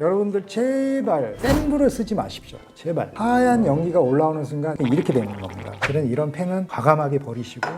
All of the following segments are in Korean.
여러분들 제발 센 불을 쓰지 마십시오. 제발 하얀 연기가 올라오는 순간 이렇게 되는 겁니다. 그런 이런 펜은 과감하게 버리시고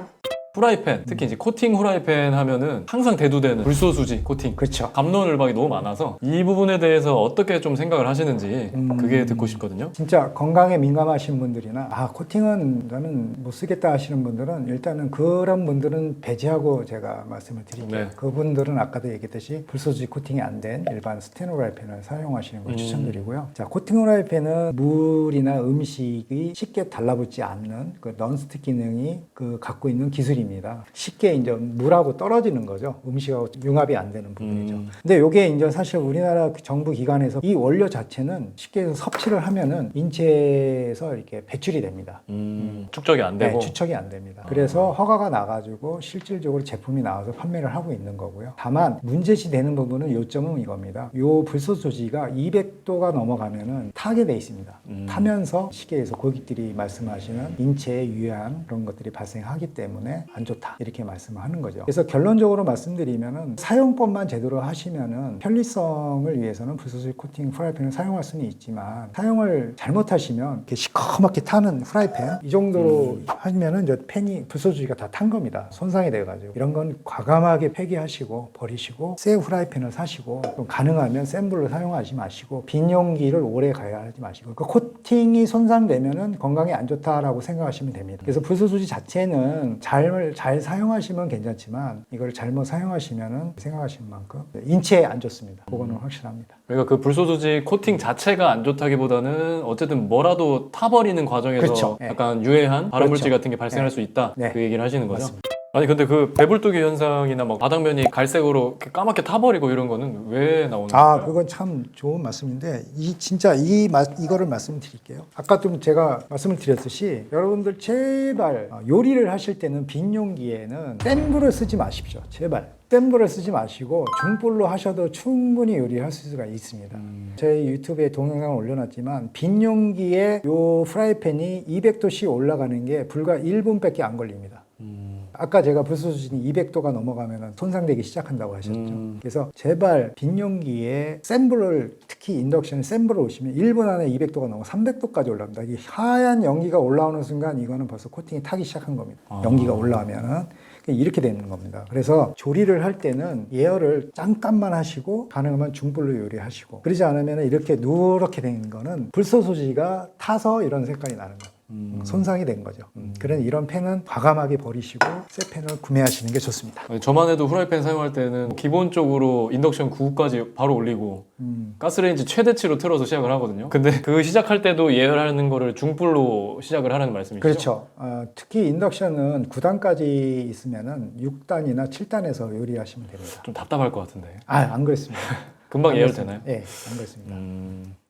후라이팬 특히 이제 코팅 후라이팬 하면은 항상 대두되는 불소수지 코팅 그렇죠. 감론을박이 너무 많아서 이 부분에 대해서 어떻게 좀 생각을 하시는지 음. 그게 듣고 싶거든요. 진짜 건강에 민감하신 분들이나 아 코팅은 나는 못 쓰겠다 하시는 분들은 일단은 그런 분들은 배제하고 제가 말씀을 드릴게요. 네. 그분들은 아까도 얘기했듯이 불소지 코팅이 안 된 일반 스테노 후라이팬을 사용하시는 걸 음. 추천드리고요. 자 코팅 후라이팬은 물이나 음식이 쉽게 달라붙지 않는 그 넌스틱 기능이 그 갖고 있는 기술 입니다. 쉽게 이제 물하고 떨어지는 거죠. 음식하고 융합이 안 되는 부분이죠. 음. 근데 이게 이제 사실 우리나라 그 정부 기관에서 이 원료 자체는 쉽게 해서 섭취를 하면은 인체에서 이렇게 배출이 됩니다. 음, 축적이 안 네, 되고 추척이 안 됩니다. 그래서 허가가 나가지고 실질적으로 제품이 나와서 판매를 하고 있는 거고요. 다만 문제시 되는 부분은 요점은 이겁니다. 요 불소 조지가 200도가 넘어가면은 타게 돼 있습니다. 음. 타면서 시계에서 고객들이 말씀하시는 인체에 유해한 그런 것들이 발생하기 때문에 안 좋다 이렇게 말씀을 하는 거죠. 그래서 결론적으로 말씀드리면은 사용법만 제대로 하시면은 편리성을 위해서는 불소지 코팅 프라이팬을 사용할 수는 있지만 사용을 잘못하시면 이렇게 시커멓게 타는 프라이팬 이 정도로 하면은 이제 팬이 불소지가 다 탄 겁니다. 손상이 돼가지고 이런 건 과감하게 폐기하시고 버리시고 새 프라이팬을 사시고 좀 가능하면 센 불로 사용하지 마시고 빈 용기를 오래 가야 하지 마시고 그 코팅이 손상되면은 건강에 안 좋다라고 생각하시면 됩니다. 그래서 불소수지 자체는 잘, 잘 사용하시면 괜찮지만 이걸 잘못 사용하시면은 생각하시는 만큼 인체에 안 좋습니다. 그거는 확실합니다. 그러니까 그 불소수지 코팅 자체가 안 좋다기보다는 어쨌든 뭐라도 타버리는 과정에서 그렇죠. 네. 약간 유해한 발암물질 그렇죠. 같은 게 발생할 수 있다 네. 그 얘기를 하시는 거죠. 맞습니다. 아니 근데 그 배불뚝이 현상이나 막 바닥면이 갈색으로 이렇게 까맣게 타버리고 이런 거는 왜 나오는 아, 거예요? 그건 참 좋은 말씀인데 이 진짜 이 마, 이거를 말씀드릴게요. 아까 좀 제가 말씀을 드렸듯이 여러분들 제발 어, 요리를 하실 때는 빈 용기에는 센 불을 쓰지 마십시오. 제발. 센 불을 쓰지 마시고 중불로 하셔도 충분히 요리할 수가 있습니다. 저희 유튜브에 동영상을 올려놨지만 빈 용기에 요 프라이팬이 200도씨 올라가는 게 불과 1분밖에 안 걸립니다. 음, 아까 제가 불소 수준이 200도가 넘어가면 손상되기 시작한다고 하셨죠. 음. 그래서 제발 빈 용기에 센 불을 특히 인덕션에 센 불을 오시면 1분 안에 200도가 넘어 300도까지 올라옵니다. 이 하얀 연기가 올라오는 순간 이거는 벌써 코팅이 타기 시작한 겁니다. 아. 연기가 올라오면은 이렇게 되는 겁니다. 그래서 조리를 할 때는 예열을 잠깐만 하시고 가능하면 중불로 요리하시고 그러지 않으면 이렇게 누렇게 되는 거는 불소 소지가 타서 이런 색깔이 나는 거예요. 음. 손상이 된 거죠. 그런 이런 펜은 과감하게 버리시고 새 펜을 구매하시는 게 좋습니다. 아니, 저만 해도 후라이팬 사용할 때는 기본적으로 인덕션 9까지 바로 올리고 음. 가스레인지 최대치로 틀어서 시작을 하거든요. 근데 그 시작할 때도 예열하는 거를 중불로 시작을 하라는 말씀이시죠? 그렇죠. 어, 특히 인덕션은 9단까지 있으면은 6단이나 7단에서 요리하시면 됩니다. 좀 답답할 것 같은데. 아, 안 그렇습니다. 금방 안 예열되나요? 예, 안 그렇습니다. 음,